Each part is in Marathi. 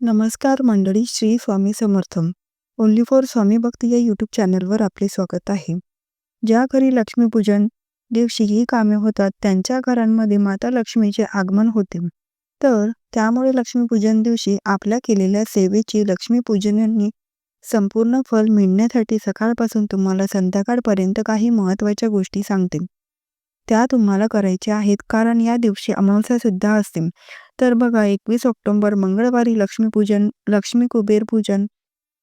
नमस्कार मंडळी श्री स्वामी समर्थम ओन्ली फॉर स्वामी भक्ती या यूट्यूब चॅनलवर आपले स्वागत आहे. ज्या घरी लक्ष्मीपूजन दिवशी ही कामे होतात त्यांच्या घरांमध्ये माता लक्ष्मीचे आगमन होते. तर त्यामुळे लक्ष्मीपूजन दिवशी आपल्या केलेल्या सेवेची लक्ष्मीपूजनांनी संपूर्ण फल मिळण्यासाठी सकाळपासून तुम्हाला संध्याकाळपर्यंत काही महत्त्वाच्या गोष्टी सांगते. त्या तुम्हाला करायच्या आहेत कारण या दिवशी अमावस्या सुद्धा असते. तर बघा एकवीस ऑक्टोंबर मंगळवारी लक्ष्मीपूजन लक्ष्मी कुबेर पूजन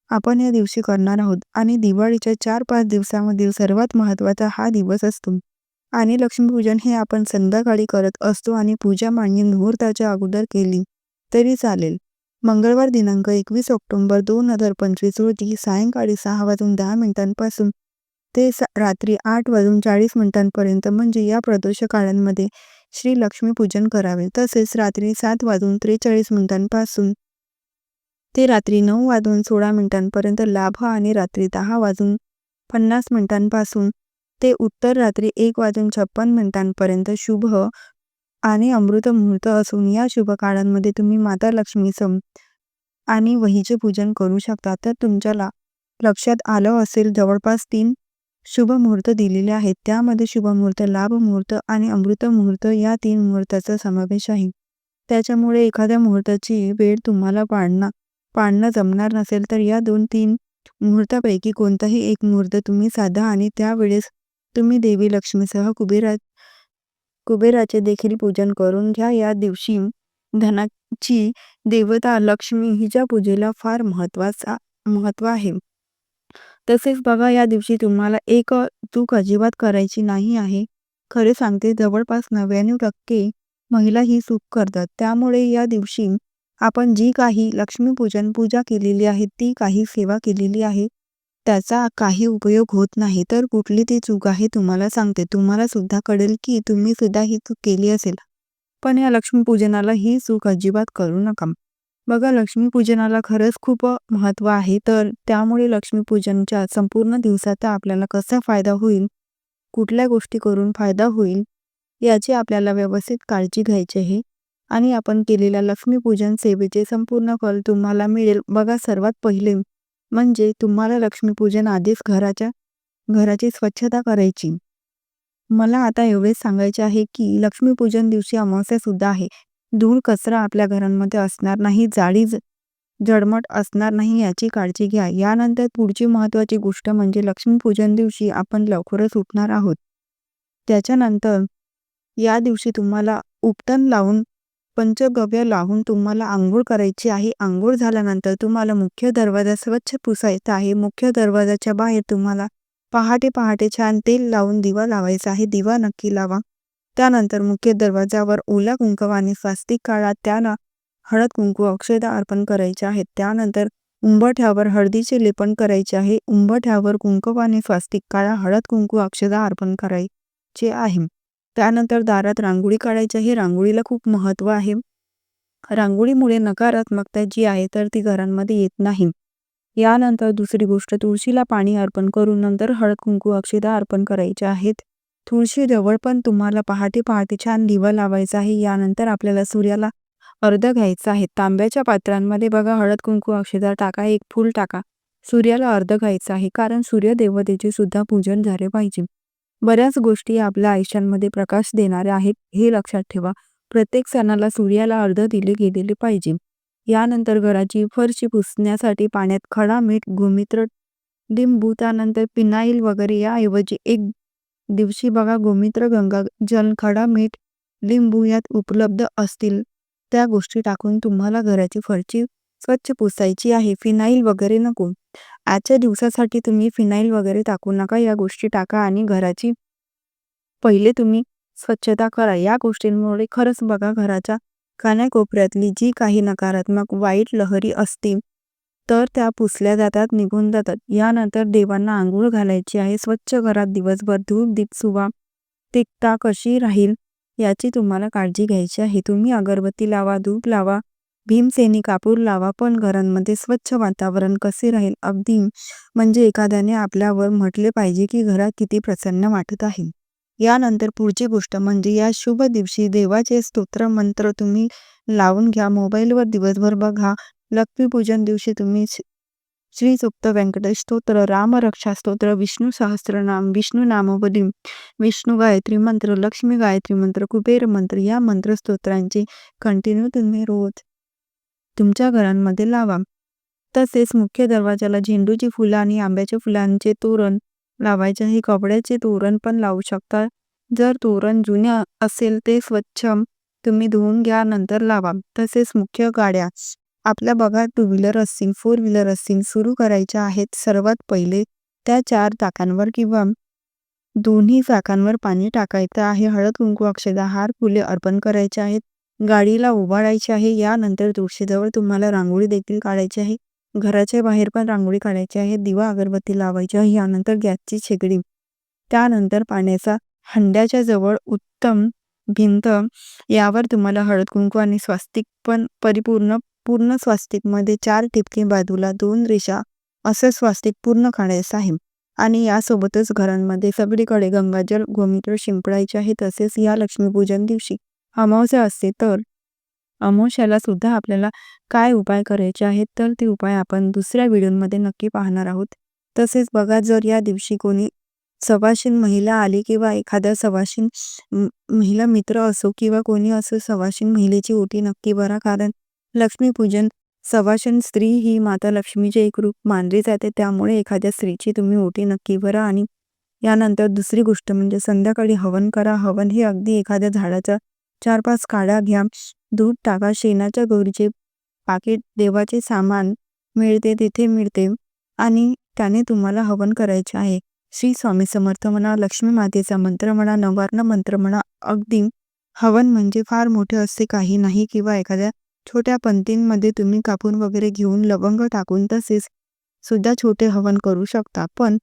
आपण या दिवशी करणार आहोत. आणि दिवाळीच्या चार पाच दिवसामधील सर्वात महत्त्वाचा हा दिवस असतो. आणि लक्ष्मीपूजन हे आपण संध्याकाळी करत असतो आणि पूजा मांडणी मुहूर्ताच्या अगोदर केली तरी चालेल. मंगळवार दिनांक एकवीस ऑक्टोंबर दोन हजार पंचवीस रोजी सायंकाळी सहा वाजून दहा मिनिटांपासून ते रात्री आठ वाजून चाळीस मिनिटांपर्यंत म्हणजे या प्रदोष काळांमध्ये श्री लक्ष्मी पूजन करावे. तसेच रात्री सात वाजून त्रेचाळीस मिनिटांपासून ते रात्री नऊ वाजून सोळा मिनिटांपर्यंत लाभ आणि रात्री दहा वाजून पन्नास मिनिटांपासून ते उत्तर रात्री एक वाजून छप्पन मिनिटांपर्यंत शुभ आणि अमृत मुहूर्त असून या शुभ काळांमध्ये तुम्ही माता लक्ष्मी सम आणि वहीचे पूजन करू शकता. तर तुमच्या लक्षात आलं असेल जवळपास तीन शुभ मुहूर्त दिलेले आहेत. त्यामध्ये शुभ मुहूर्त लाभ मुहूर्त आणि अमृत मुहूर्त या तीन मुहूर्ताचा समावेश आहे. त्याच्यामुळे एखाद्या मुहूर्ताची वेळ तुम्हाला पाळणं पाळणं जमणार नसेल तर या दोन तीन मुहूर्तापैकी कोणताही एक मुहूर्त तुम्ही साधा आणि त्यावेळेस तुम्ही देवी लक्ष्मीसह कुबेरा कुबेराचे देखील पूजन करून घ्या. या दिवशी धनाची देवता लक्ष्मी हिच्या पूजेला फार महत्त्वाचा महत्त्व आहे. तसेच बघा या दिवशी तुम्हाला एक चूक अजिबात करायची नाही आहे. खरे सांगते जवळपास नव्याण्णव टक्के महिला ही चूक करतात. त्यामुळे या दिवशी आपण जी काही लक्ष्मीपूजन पूजा केलेली आहे ती काही सेवा केलेली आहे त्याचा काही उपयोग होत नाही. तर कुठली ती चूक आहे तुम्हाला सांगते. तुम्हाला सुद्धा कळेल की तुम्ही सुद्धा ही चूक केली असेल. पण या लक्ष्मीपूजनाला ही चूक अजिबात करू नका. बघा लक्ष्मीपूजनाला खरंच खूप महत्त्व आहे. तर त्यामुळे लक्ष्मीपूजनच्या संपूर्ण दिवसाचा आपल्याला कसा फायदा होईल? कुठल्या गोष्टी करून फायदा होईल? याची आपल्याला व्यवस्थित काळजी घ्यायची आहे. आणि आपण केलेल्या लक्ष्मीपूजन सेवेचे संपूर्ण फल तुम्हाला मिळेल. बघा सर्वात पहिले म्हणजे तुम्हाला लक्ष्मीपूजन आधीच घराच्या घराची स्वच्छता करायची. मला आता एवढेच सांगायचे आहे की लक्ष्मीपूजन दिवशी अमावस्या सुद्धा आहे. धूळ कचरा आपल्या घरांमध्ये असणार नाही जाळी जडमट असणार नाही याची काळजी घ्या. यानंतर पुढची महत्त्वाची गोष्ट म्हणजे लक्ष्मीपूजन दिवशी आपण लवकरच उठणार आहोत. त्याच्यानंतर या दिवशी तुम्हाला उपटन लावून पंचगव्य लावून तुम्हाला आंघोळ करायची आहे. आंघोळ झाल्यानंतर तुम्हाला मुख्य दरवाजा स्वच्छ पुसायचा आहे. मुख्य दरवाजाच्या बाहेर तुम्हाला पहाटे पहाटे छान तेल लावून दिवा लावायचा आहे. दिवा नक्की लावा. त्यानंतर मुख्य दरवाजावर ओला कुंकवाने स्वास्तिक काळात त्याला हळद कुंकू अक्षदा अर्पण करायचे आहेत त्यानंतर उंबठ्यावर हळदीचे लेपन करायचे आहे. उंबठ्यावर कुंकवाने स्वास्तिक काळा हळद कुंकू अक्षदा अर्पण करायचे आहे. त्यानंतर दारात रांगोळी काढायची आहे. रांगोळीला खूप महत्त्व आहे. रांगोळीमुळे नकारात्मकता जी आहे तर ती घरांमध्ये येत नाही. यानंतर दुसरी गोष्ट तुळशीला पाणी अर्पण करून नंतर हळद कुंकू अक्षदा अर्पण करायचे आहेत. तुळशी जवळ पण तुम्हाला पहाटे पहाटे छान दिवा लावायचा आहे. यानंतर आपल्याला सूर्याला अर्ध घ्यायचा आहे. तांब्याच्या पात्रांमध्ये बघा हळद कुंकू अक्षदा टाका एक फूल टाका. सूर्याला अर्ध घ्यायचं आहे. कारण सूर्यदेवतेचे सुद्धा पूजन झाले पाहिजे. बऱ्याच गोष्टी आपल्या आयुष्यांमध्ये प्रकाश देणाऱ्या आहेत. हे लक्षात ठेवा. प्रत्येक सणाला सूर्याला अर्ध दिले गेलेले पाहिजे. यानंतर घराची फरशी पुसण्यासाठी पाण्यात खडा मीठ गोमित्र लिंबू त्यानंतर पिनाईल वगैरे याऐवजी एक दिवशी बघा गोमित्र गंगा जल खडा मीठ लिंबू यात उपलब्ध असतील. त्या गोष्टी टाकून तुम्हाला घराची फरची स्वच्छ पुसायची आहे. फिनाईल वगैरे नको. आजच्या दिवसासाठी तुम्ही फिनाईल वगैरे टाकू नका. या गोष्टी टाका आणि घराची पहिले तुम्ही स्वच्छता करा. या गोष्टींमुळे खरंच बघा घराच्या कानाकोपऱ्यातली जी काही नकारात्मक वाईट लहरी असते तर त्या पुसल्या जातात निघून जातात. यानंतर देवांना आंघोळ घालायची आहे. स्वच्छ घरात दिवसभर धूप दीप सुवा तिकता कशी राहील याची तुम्हाला काळजी घ्यायची आहे. तुम्ही अगरबत्ती लावा धूप लावा भीमसेनी कापूर लावा पण घरांमध्ये स्वच्छ वातावरण कसे राहील? अगदी म्हणजे एखाद्याने आपल्यावर म्हटले पाहिजे की घरात किती प्रसन्न वाटत आहे. यानंतर पुढची गोष्ट म्हणजे या शुभ दिवशी देवाचे स्तोत्र मंत्र तुम्ही लावून घ्या. मोबाईलवर दिवसभर बघा. लक्ष्मीपूजन दिवशी तुम्ही श्री सुप्त व्यंकटेश स्तोत्र रामरक्षा स्तोत्र विष्णू सहस्त्रनाम विष्णू नामवली विष्णू गायत्री मंत्र लक्ष्मी गायत्री मंत्र कुबेर मंत्र या मंत्र स्तोत्रांची कंटिन्यू तुम्ही रोज तुमच्या घरांमध्ये लावा. तसेच मुख्य दरवाजाला झेंडूची फुलं आणि आंब्याच्या फुलांचे तोरण लावायचे हे कपड्याचे तोरण पण लावू शकता. जर तोरण जुने असेल ते स्वच्छ तुम्ही धुवून घ्या नंतर लावा. तसेच मुख्य गाड्या आपल्या बघा टू व्हीलर असतील फोर व्हीलर असतील सुरू करायच्या आहेत. सर्वात पहिले त्या चार चाकांवर किंवा दोन्ही चाकांवर पाणी टाकायचं आहे. हळद कुंकू अक्षदा हार फुले अर्पण करायचे आहेत. गाडीला उभारायची आहे. यानंतर तुळशीजवळ तुम्हाला रांगोळी देखील काढायची आहे. घराच्या बाहेर पण रांगोळी काढायची आहे. दिवा अगरबत्ती लावायची आहे. यानंतर गॅसची शेगडी त्यानंतर पाण्याचा हंड्याच्या जवळ उत्तम भिंत. यावर तुम्हाला हळद कुंकू आणि स्वास्तिक पण परिपूर्ण पूर्ण स्वास्तिकमध्ये चार टिपके बाजूला दोन रेषा असं स्वास्तिक पूर्ण काढायचं आहे आणि यासोबतच घरांमध्ये सगळीकडे गंगाजल गोमित्र शिंपडायचे आहे तसेच या लक्ष्मीपूजन दिवशी अमावस्या असते तर अमावस्याला सुद्धा आपल्याला काय उपाय करायचे आहेत तर ते उपाय आपण दुसऱ्या व्हिडिओमध्ये नक्की पाहणार आहोत. तसेच बघा जर या दिवशी कोणी सवाशीन महिला आली किंवा एखाद्या सवाशीन महिला मित्र असो किंवा कोणी असो सवाशीन महिलेची ओटी नक्की भरा कारण लक्ष्मीपूजन सवाशन स्त्री ही माता लक्ष्मीचे एक रूप मानली जाते. त्यामुळे एखाद्या स्त्रीची तुम्ही ओटी नक्की भरा आणि यानंतर दुसरी गोष्ट म्हणजे संध्याकाळी हवन करा. हवन हे अगदी एखाद्या झाडाचा चार पाच काड्या घ्या. दूध टाका. शेणाच्या गौरीचे पाकिट देवाचे सामान मिळते तिथे मिळते आणि त्याने तुम्हाला हवन करायचे आहे. श्री स्वामी समर्थ म्हणा लक्ष्मी मातेचा मंत्र म्हणा नवार्ण मंत्र म्हणा अगदी हवन म्हणजे फार मोठे असते काही नाही किंवा एखाद्या छोट्या पंतींमध्ये तुम्ही कापून वगैरे घेऊन लवंग टाकून तसेच सुद्धा छोटे हवन करू शकता. पण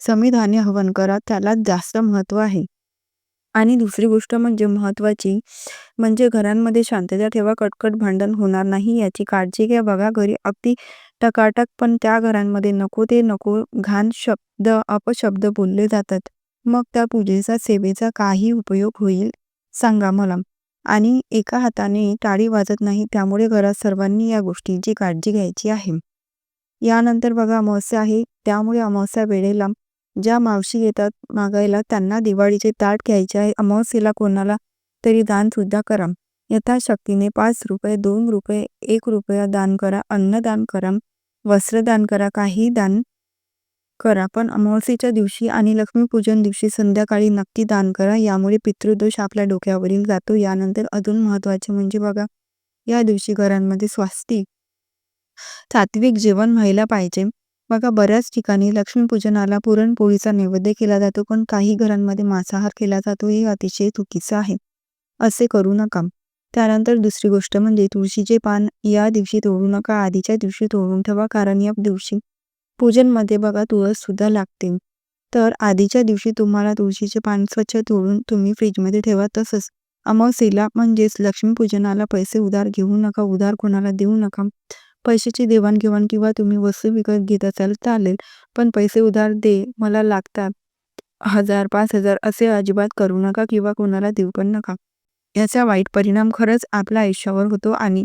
समिधान्य हवन करा त्याला जास्त महत्त्व आहे. आणि दुसरी गोष्ट म्हणजे महत्त्वाची म्हणजे घरांमध्ये शांतता ठेवा कटकट भांडण होणार नाही याची काळजी घ्या. बघा घरी अगदी टकाटक पण त्या घरांमध्ये नको ते नको घाण शब्द अपशब्द बोलले जातात. मग त्या पूजेचा सेवेचा काही उपयोग होईल. सांगा मला. आणि एका हाताने टाळी वाजत नाही त्यामुळे घरात सर्वांनी या गोष्टींची काळजी घ्यायची आहे. यानंतर बघा अमावस्या आहे. त्यामुळे अमावस्या वेळेला ज्या मावशी येतात मागायला त्यांना दिवाळीचे ताट घ्यायचे आहे. अमावस्येला कोणाला तरी दानसुद्धा करा. यथाशक्तीने पाच रुपये दोन रुपये एक रुपया दान करा. अन्नदान करा. वस्त्रदान करा. काही दान करा. पण अमावस्येच्या दिवशी आणि लक्ष्मीपूजन दिवशी संध्याकाळी नक्की दान करा. यामुळे पितृदोष आपल्या डोक्यावरील जातो. यानंतर अजून महत्त्वाचे म्हणजे बघा या दिवशी घरांमध्ये स्वास्तिक सात्विक जेवण व्हायला पाहिजे. बघा बऱ्याच ठिकाणी लक्ष्मीपूजनाला पुरणपोळीचा नैवेद्य केला जातो पण काही घरांमध्ये मांसाहार केला जातो. हे अतिशय चुकीचं आहे. असे करू नका. त्यानंतर दुसरी गोष्ट म्हणजे तुळशीचे पान या दिवशी तोडू नका. आधीच्या दिवशी तोडून ठेवा कारण या दिवशी पूजनमध्ये बघा तुळस सुद्धा लागते तर आधीच्या दिवशी तुम्हाला तुळशीचे पान स्वच्छ तोडून तुम्ही फ्रीजमध्ये ठेवा तसंच अमावस्येला म्हणजेच लक्ष्मीपूजनाला पैसे उधार घेऊ नका उधार कोणाला देऊ नका. पैशाची देवाणघेवाण किंवा तुम्ही वस्तू विकत घेत असाल चालेल पण पैसे उधार दे मला लागतात. हजार पाच हजार असे अजिबात करू नका किंवा कोणाला देऊ पण नका. याचा वाईट परिणाम खरंच आपल्या आयुष्यावर होतो आणि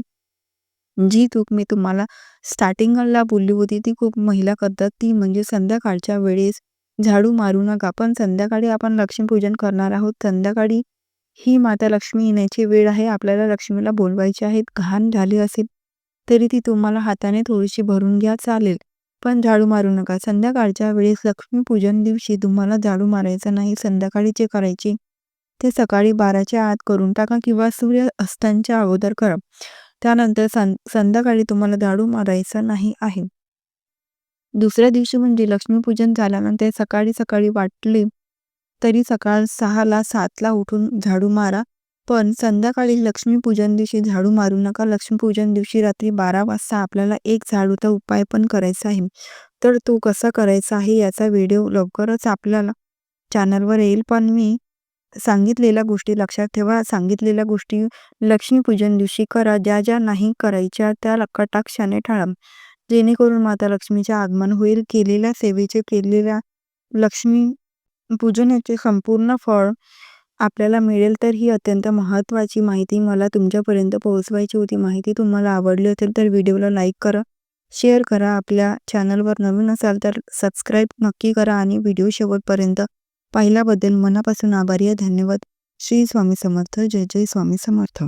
जी चूक मी तुम्हाला स्टार्टिंगला बोलली होती ती खूप महिला करतात. ती म्हणजे संध्याकाळच्या वेळेस झाडू मारू नका. पण संध्याकाळी आपण लक्ष्मीपूजन करणार आहोत. संध्याकाळी ही माता लक्ष्मी येण्याची वेळ आहे. आपल्याला लक्ष्मीला बोलवायची आहेत घाण झाली असेल तरी ती तुम्हाला हाताने थोडीशी भरून घ्या. चालेल. पण झाडू मारू नका. संध्याकाळच्या वेळेस लक्ष्मीपूजन दिवशी तुम्हाला झाडू मारायचं नाही. संध्याकाळी जे करायचे ते सकाळी बाराच्या आत करून टाका किंवा सूर्य अस्तांच्या अगोदर करा. त्यानंतर संध्याकाळी तुम्हाला झाडू मारायचं नाही आहे. दुसऱ्या दिवशी म्हणजे लक्ष्मीपूजन झाल्यानंतर सकाळी सकाळी वाटले तरी सकाळ सहाला सातला उठून झाडू मारा पण संध्याकाळी लक्ष्मीपूजन दिवशी झाडू मारू नका. लक्ष्मीपूजन दिवशी रात्री बारा वाजता आपल्याला एक झाडूचा उपाय पण करायचा आहे. तर तो कसा करायचा आहे याचा व्हिडिओ लवकरच आपल्याला चॅनलवर येईल पण मी सांगितलेल्या गोष्टी लक्षात ठेवा. सांगितलेल्या गोष्टी लक्ष्मीपूजन दिवशी करा. ज्या ज्या नाही करायच्या त्या कटाक्षाने टाळा. जेणेकरून माता लक्ष्मीचे आगमन होईल. केलेल्या सेवेचे केलेल्या लक्ष्मी पूजनाचे संपूर्ण फळ आपल्याला मिळेल. तर ही अत्यंत महत्त्वाची माहिती मला तुमच्यापर्यंत पोहोचवायची होती. माहिती तुम्हाला आवडली असेल तर व्हिडिओला लाईक करा. शेअर करा. आपल्या चॅनलवर नवीन असाल तर सबस्क्राईब नक्की करा आणि व्हिडिओ शेवटपर्यंत पाहिल्याबद्दल मनापासून आभारी आहे. धन्यवाद. श्री स्वामी समर्थ. जय जय स्वामी समर्थ.